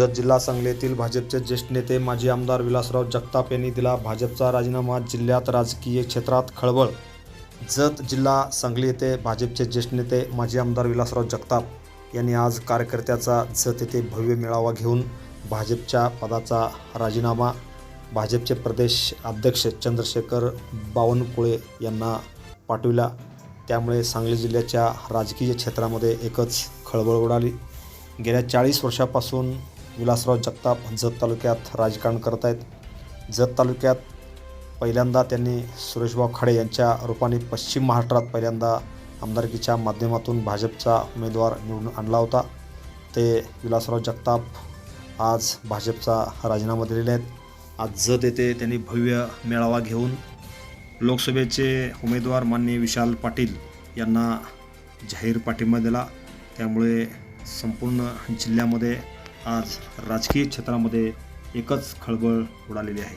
जत जिल्हा सांगलीतील भाजपचे ज्येष्ठ नेते माजी आमदार विलासराव जगताप यांनी दिला भाजपचा राजीनामा जिल्ह्यात राजकीय क्षेत्रात खळबळ जत जिल्हा सांगली येथे भाजपचे ज्येष्ठ नेते माजी आमदार विलासराव जगताप यांनी आज कार्यकर्त्याचा जत येथे भव्य मेळावा घेऊन भाजपच्या पदाचा राजीनामा भाजपचे प्रदेश अध्यक्ष चंद्रशेखर बावनकुळे यांना पाठविला. त्यामुळे सांगली जिल्ह्याच्या राजकीय क्षेत्रामध्ये एकच खळबळ उडाली. गेल्या चाळीस वर्षापासून विलासराव जगताप जत तालुक्यात राजकारण करत आहेत जत तालुक्यात पहिल्यांदा त्यांनी सुरेशभाऊ खाडे यांच्या रूपाने पश्चिम महाराष्ट्रात पहिल्यांदा आमदारकीच्या माध्यमातून भाजपचा उमेदवार निवडून आणला होता. ते विलासराव जगताप आज भाजपचा राजीनामा दिलेले आहेत. आज जत येथे त्यांनी भव्य मेळावा घेऊन लोकसभेचे उमेदवार माननीय विशाल पाटील यांना जाहीर पाठिंबा दिला. त्यामुळे संपूर्ण जिल्ह्यामध्ये आज राजकीय क्षेत्रामध्ये एकच खळबळ उडालेली आहे.